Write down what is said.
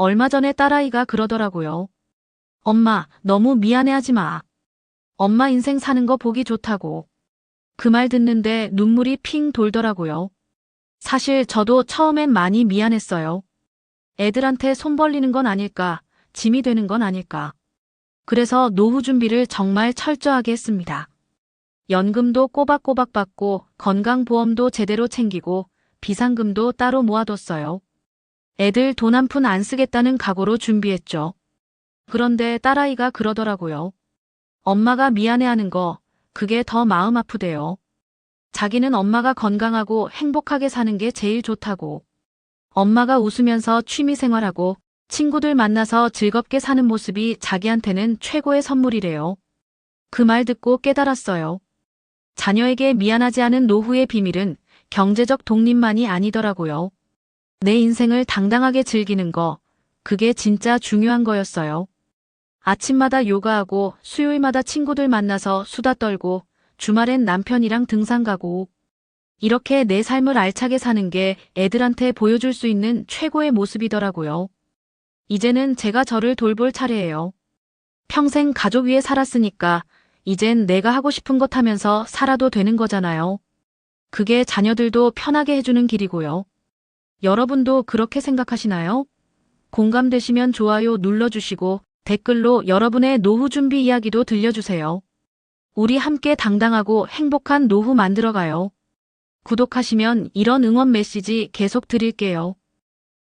얼마 전에 딸아이가 그러더라고요. 엄마, 너무 미안해하지 마. 엄마 인생 사는 거 보기 좋다고. 그 말 듣는데 눈물이 핑 돌더라고요. 사실 저도 처음엔 많이 미안했어요. 애들한테 손 벌리는 건 아닐까, 짐이 되는 건 아닐까. 그래서 노후 준비를 정말 철저하게 했습니다. 연금도 꼬박꼬박 받고 건강보험도 제대로 챙기고 비상금도 따로 모아뒀어요. 애들 돈 한 푼 안 쓰겠다는 각오로 준비했죠. 그런데 딸아이가 그러더라고요. 엄마가 미안해하는 거, 그게 더 마음 아프대요. 자기는 엄마가 건강하고 행복하게 사는 게 제일 좋다고. 엄마가 웃으면서 취미 생활하고 친구들 만나서 즐겁게 사는 모습이 자기한테는 최고의 선물이래요. 그 말 듣고 깨달았어요. 자녀에게 미안하지 않은 노후의 비밀은 경제적 독립만이 아니더라고요. 내 인생을 당당하게 즐기는 거, 그게 진짜 중요한 거였어요. 아침마다 요가하고 수요일마다 친구들 만나서 수다 떨고 주말엔 남편이랑 등산 가고 이렇게 내 삶을 알차게 사는 게 애들한테 보여줄 수 있는 최고의 모습이더라고요. 이제는 제가 저를 돌볼 차례예요. 평생 가족 위에 살았으니까 이젠 내가 하고 싶은 것 하면서 살아도 되는 거잖아요. 그게 자녀들도 편하게 해주는 길이고요. 여러분도 그렇게 생각하시나요? 공감되시면 좋아요 눌러주시고 댓글로 여러분의 노후 준비 이야기도 들려주세요. 우리 함께 당당하고 행복한 노후 만들어가요. 구독하시면 이런 응원 메시지 계속 드릴게요.